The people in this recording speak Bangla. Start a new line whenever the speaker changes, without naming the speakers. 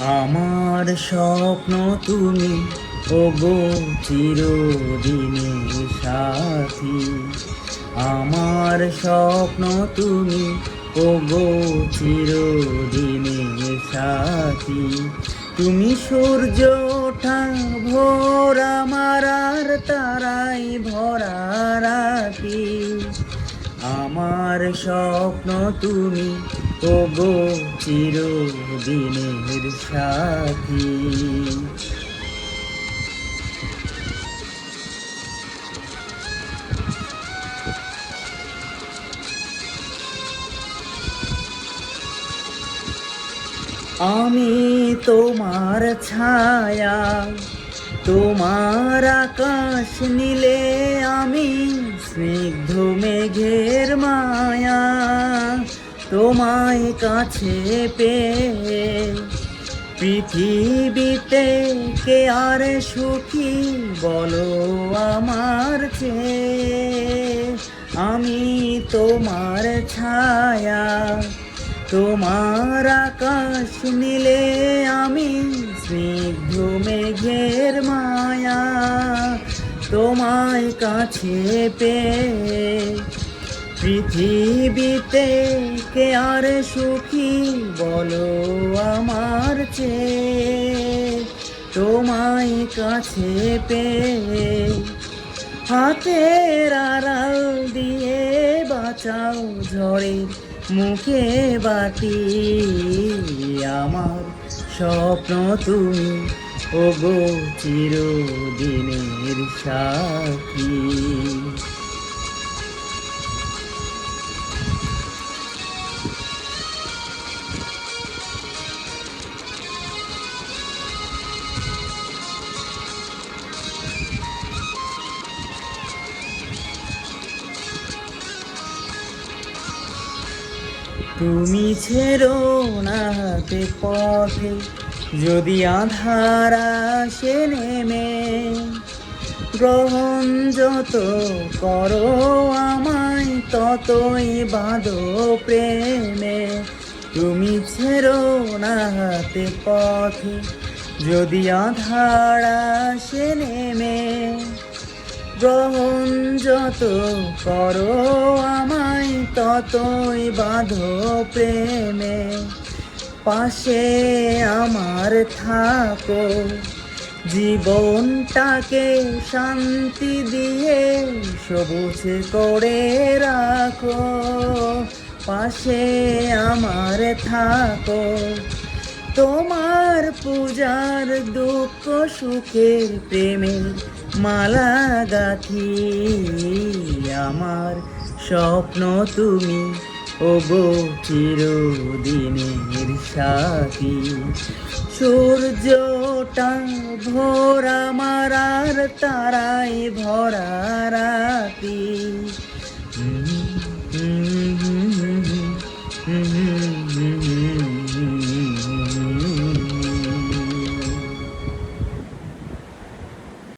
আমার স্বপ্ন তুমি ও গো চিরদিনের সাথী। আমার স্বপ্ন তুমি ও গো চিরদিনের সাথী। তুমি সূর্য ওঠা, ভোর আমার আর তারাই ভরা রাখি। আমার স্বপ্ন তুমি ও গো চিরদিনের সাথী। আমি তোমার ছায়া তোমার আকাশ নীলে আমি স্নিগ্ধ মায়া তোমায় কাছে পেয়ে পৃথিবীতে কে আর সুখী বলো আমার চেয়ে? আমি তোমার ছায়া, তোমার আকাশ নীলে আমি স্নিগ্ধ মেঘের মায়া তোমায় কাছে পেয়ে পৃথিবীতে কে আর সুখী বলো আমার চেয়ে? তোমায় কাছে পেয়ে হাতের আড়াল দিয়ে বাঁচাও ঝড়ের মুখে বাতি। আমার স্বপ্ন তুমি ও গো চিরদিনের সাথী। তুমি ছেড়ো না হাতে পথে, যদি আধার আসে নেমে। গ্রহণ যত করো আমায়, ততই বাঁধো প্রেমে। তুমি ছেড়ো না হাতে পথে, যদি আধার আসে নেমে। গ্রহণ যত করো আমায় ততই বাঁধো প্রেমে। পাশে আমার থাকো। জীবনটাকে শান্তি দিয়ে সবুজ করে রাখো। পাশে আমার থাকো। তোমার পূজার দুঃখ সুখের প্রেমের মালা গাথি আমার স্বপ্ন তুমি ও গো চিরদিনের সাথী। সূর্যটা ভোরা মারার তারাই ভরা